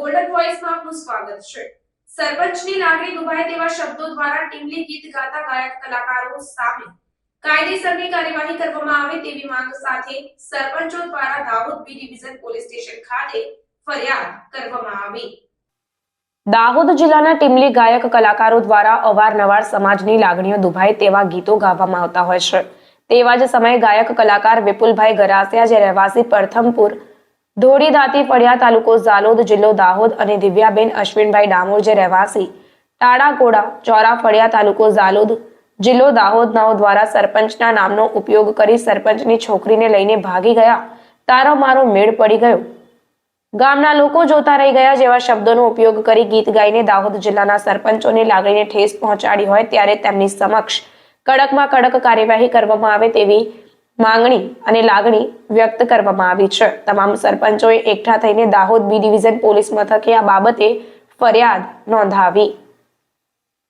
આપનું સ્વાગત છે. સરપંચની લાગણી દુભાય તેવા શબ્દો દ્વારા ટીમલી ગીત ગાતા ગાયક કલાકારો સામે કાયદેસરની કાર્યવાહી કરવામાં આવે તેવી માંગ સાથે સરપંચો દ્વારા Dahod B division police station ખાતે ફરિયાદ કરવામાં આવી. દાહોદ જિલ્લાના ટીમલી ગાયક કલાકારો દ્વારા અવારનવાર સમાજની લાગણીઓ દુભાય તેવા ગીતો ગાવામાં આવતા હોય છે. તેવા જ સમયે ગાયક કલાકાર વિપુલભાઈ ગરાસિયા જે રહેવાસી પ્રથમપુર ધોળી દાંતી ફળિયા તાલુકો ઝાલોદ જિલ્લો દાહોદ અને દિવ્યાબેન અશ્વિનભાઈ ડામોર જે રહેવાસી ટાળાકોડા ચોરા ફળિયા તાલુકો ઝાલોદ જિલ્લો દાહોદ નાઓ દ્વારા સરપંચના નામનો ઉપયોગ કરી સરપંચની છોકરીને લઈને ભાગી ગયા. તારો મારો મેળ પડી ગયો. ગામના લોકો જોતા રહી ગયા જેવા શબ્દોનો ઉપયોગ કરી ગીત ગાઈને દાહોદ જિલ્લાના સરપંચોની લાગણીને ઠેસ પહોંચાડી હોય ત્યારે તેમની સમક્ષ કડકમાં કડક કાર્યવાહી કરવામાં આવે તેવી માંગણી અને લાગણી વ્યક્ત કરવામાં આવી છે. તમામ સરપંચોએ એકઠા થઈને દાહોદ બી ડિવિઝન પોલીસ મથકે આ બાબતે ફરિયાદ નોંધાવી.